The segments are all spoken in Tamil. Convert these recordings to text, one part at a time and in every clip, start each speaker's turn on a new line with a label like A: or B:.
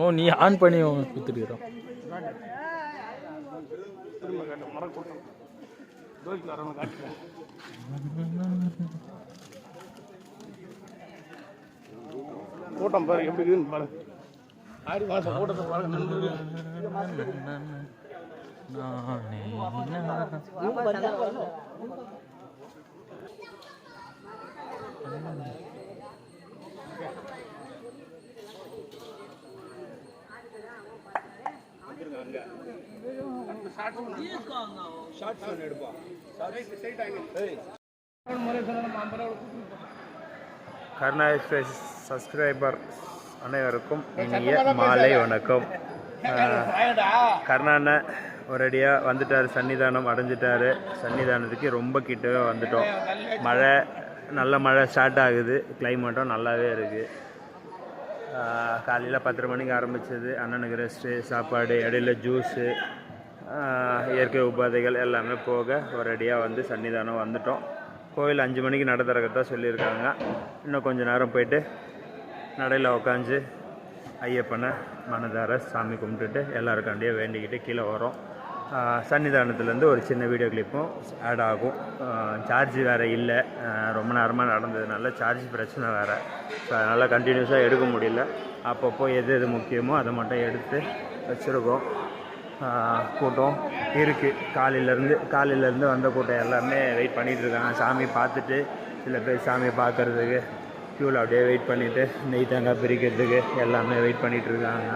A: நோ நீ ஆன் பண்ணி கொடுத்துருக்குறோம்
B: கூட்டம் பாரு எப்படி இருக்குதுன்னு பாரு. ஆடி மாதம் கூட்டத்தை பாருங்க நண்பர்கள்
C: கருணா எக்ஸ்பிரஸ் சப்ஸ்கிரைபர் அனைவருக்கும் இனிய மாலை வணக்கம். கருணாண்ண ஒரடியாக வந்துட்டார் சன்னிதானம் அடைஞ்சிட்டாரு. சன்னிதானத்துக்கு ரொம்ப கிட்டவே வந்துட்டோம். மழை நல்ல மழை ஸ்டார்ட் ஆகுது. கிளைமேட்டும் நல்லாவே இருக்குது காலையில் பத்தரை மணிக்கு ஆரம்பிச்சது. அண்ணனுக்கு ரெஸ்ட்டு சாப்பாடு இடையில ஜூஸு இயற்கை உபாதைகள் எல்லாமே போக ஒரேடியாக வந்து சன்னிதானம் வந்துட்டோம். கோயில் அஞ்சு மணிக்கு நட திறக்கத்தான் சொல்லியிருக்காங்க. இன்னும் கொஞ்சம் நேரம் போயிட்டு நடையில் உக்காந்து ஐயப்பனை மனதார சாமி கும்பிட்டுட்டு எல்லாருக்காண்டியே வேண்டிக்கிட்டு கீழே வரோம். சன்னிதானத்துலேருந்து ஒரு சின்ன வீடியோ கிளிப்பும் ஆட் ஆகும். சார்ஜ் வேறு இல்லை. ரொம்ப நேரமாக நடந்ததுனால சார்ஜ் பிரச்சனை வேறு. ஸோ அதனால் கண்டினியூஸாக எடுக்க முடியல. அப்பப்போ எது எது முக்கியமோ அதை மட்டும் எடுத்து வச்சுருக்கோம். கூட்டம் இருக்குது காலையிலேருந்து காலையிலேருந்து வந்த கூட்டம் எல்லாமே வெயிட் பண்ணிகிட்டு இருக்காங்க. சாமி பார்த்துட்டு சில பேர் சாமி பார்க்கறதுக்கு க்யூவில் அப்படியே வெயிட் பண்ணிவிட்டு நெய் தேங்காய் பிரிக்கிறதுக்கு எல்லாமே வெயிட் பண்ணிகிட்டு இருக்காங்க.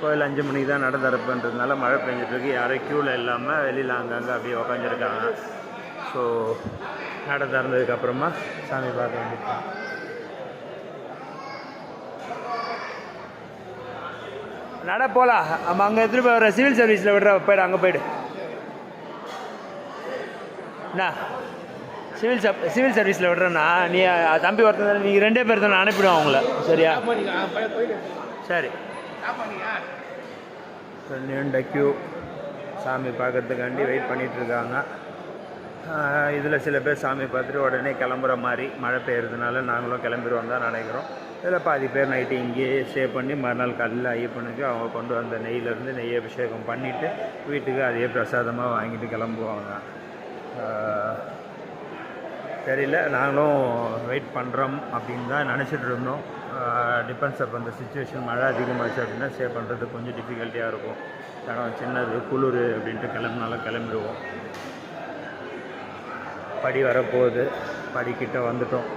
C: கோயில் அஞ்சு மணிக்கு தான் நட திறப்புன்றதுனால மழை பெஞ்சிட்டு இருக்கு. யாரும் க்யூவில் இல்லாமல் வெளியில் அங்கங்கே அப்படியே உக்காந்துருக்காங்க. ஸோ நட திறந்ததுக்கப்புறமா சாமி பார்க்க வேண்டியது நட போகலாம் நம்ம அங்கே எடுத்துகிட்டு போய் வர சிவில் சர்வீஸில் விடுற போயிடு அங்கே போயிடு. என்ன சிவில் சப் சிவில் சர்வீஸில் விடுறேண்ணா. நீ தம்பி ஒருத்தர் நீங்கள் ரெண்டே பேர் தான் நான் அனுப்பிடுவேன் அவங்கள. சரியா? சரி. நீண்ட கியூ சாமி பார்க்கறதுக்காண்டி வெயிட் பண்ணிட்டு இருக்காங்க இதில் சில பேர் சாமி பார்த்துட்டு உடனே கிளம்புற மாதிரி மழை பெய்யறதுனால நாங்களும் கிளம்பிடுவோம் தான் நினைக்கிறோம். இதில் பாதி பேர் நைட்டு இங்கேயே ஸ்டே பண்ணி மறுநாள் காலையில் ஐயப்பனுக்கு அவங்க கொண்டு வந்த நெய்யிலேருந்து நெய் அபிஷேகம் பண்ணிவிட்டு வீட்டுக்கு அதே பிரசாதமாக வாங்கிட்டு கிளம்புவாங்க. தெரியல. நாங்களும் வெயிட் பண்ணுறோம் அப்படின்னு தான் நினச்சிட்டு இருந்தோம். டிபெண்ட்ஸ் அப்போ அந்த சுச்சுவேஷன் மழை அதிகமாச்சு அப்படின்னா ஸ்டே பண்ணுறது கொஞ்சம் டிஃபிகல்ட்டியாக இருக்கும். இடம் சின்னது குளிர் அப்படின்ட்டு கிளம்புனாலும் கிளம்பிடுவோம். படி வரப்போகுது. படிக்கிட்ட வந்துட்டோம்.